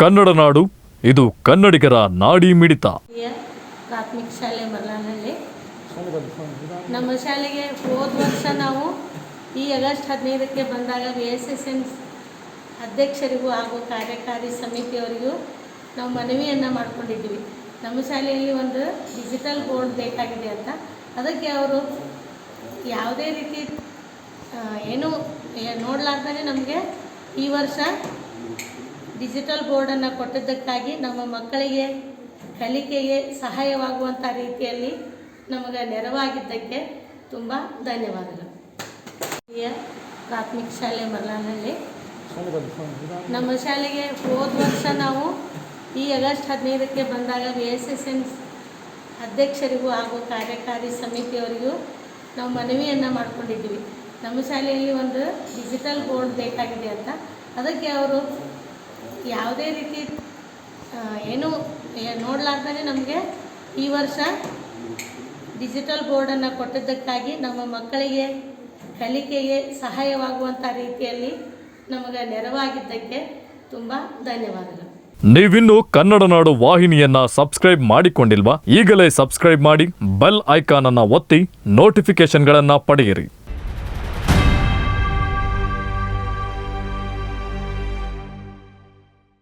ಕನ್ನಡ ನಾಡು, ಇದು ಕನ್ನಡಿಗರ ನಾಡಿ ಮಿಡಿತ. ಪ್ರಾಥಮಿಕ ಶಾಲೆ ಮರಳನಹಳ್ಳಿ ನಮ್ಮ ಶಾಲೆಗೆ ಹೋದ ವರ್ಷ ನಾವು ಈ ಆಗಸ್ಟ್ ಹದಿನೈದಕ್ಕೆ ಬಂದಾಗ ವಿ ಎಸ್ ಎಸ್ ಎನ್ ಅಧ್ಯಕ್ಷರಿಗೂ ಹಾಗೂ ಕಾರ್ಯಕಾರಿ ಸಮಿತಿಯವರಿಗೂ ನಾವು ಮನವಿಯನ್ನು ಮಾಡ್ಕೊಂಡಿದ್ದೀವಿ. ನಮ್ಮ ಶಾಲೆಯಲ್ಲಿ ಒಂದು ಡಿಜಿಟಲ್ ಬೋರ್ಡ್ ಬೇಕಾಗಿದೆ ಅಂತ. ಅದಕ್ಕೆ ಅವರು ಯಾವುದೇ ರೀತಿ ಏನು ನೋಡಲಾರ್ದೇ ನೋಡ್ಲಾರ್ದೇ ನಮಗೆ ಈ ವರ್ಷ ಡಿಜಿಟಲ್ ಬೋರ್ಡನ್ನು ಕೊಟ್ಟಿದ್ದಕ್ಕಾಗಿ ನಮ್ಮ ಮಕ್ಕಳಿಗೆ ಕಲಿಕೆಗೆ ಸಹಾಯವಾಗುವಂಥ ರೀತಿಯಲ್ಲಿ ನಮಗೆ ನೆರವಾಗಿದ್ದಕ್ಕೆ ತುಂಬ ಧನ್ಯವಾದಗಳು. ಪ್ರಾಥಮಿಕ ಶಾಲೆ ಮರಳನಹಳ್ಳಿ ನಮ್ಮ ಶಾಲೆಗೆ ಹೋದ ವರ್ಷ ನಾವು ಈ ಆಗಸ್ಟ್ ಹದಿನೈದಕ್ಕೆ ಬಂದಾಗ ವಿ ಎಸ್ ಎಸ್ ಎನ್ ಅಧ್ಯಕ್ಷರಿಗೂ ಹಾಗೂ ಕಾರ್ಯಕಾರಿ ಸಮಿತಿಯವರಿಗೂ ನಾವು ಮನವಿಯನ್ನು ಮಾಡ್ಕೊಂಡಿದ್ದೀವಿ. ನಮ್ಮ ಶಾಲೆಯಲ್ಲಿ ಒಂದು ಡಿಜಿಟಲ್ ಬೋರ್ಡ್ ಬೇಕಾಗಿದೆ ಅಂತ. ಅದಕ್ಕೆ ಅವರು ಯಾವುದೇ ರೀತಿ ಏನು ನೋಡಲಾರ್ದೇ ನಮಗೆ ಈ ವರ್ಷ ಡಿಜಿಟಲ್ ಬೋರ್ಡನ್ನು ಕೊಟ್ಟಿದ್ದಕ್ಕಾಗಿ ನಮ್ಮ ಮಕ್ಕಳಿಗೆ ಕಲಿಕೆಗೆ ಸಹಾಯವಾಗುವಂಥ ರೀತಿಯಲ್ಲಿ ನಮಗೆ ನೆರವಾಗಿದ್ದಕ್ಕೆ ತುಂಬ ಧನ್ಯವಾದಗಳು. ನೀವಿನ್ನೂ ಕನ್ನಡ ನಾಡು ವಾಹಿನಿಯನ್ನ ಸಬ್ಸ್ಕ್ರೈಬ್ ಮಾಡಿಕೊಂಡಿಲ್ವಾ? ಈಗಲೇ ಸಬ್ಸ್ಕ್ರೈಬ್ ಮಾಡಿ ಬೆಲ್ ಐಕಾನ್ ಅನ್ನ ಒತ್ತಿ ನೋಟಿಫಿಕೇಶನ್ಗಳನ್ನ ಪಡೆಯಿರಿ.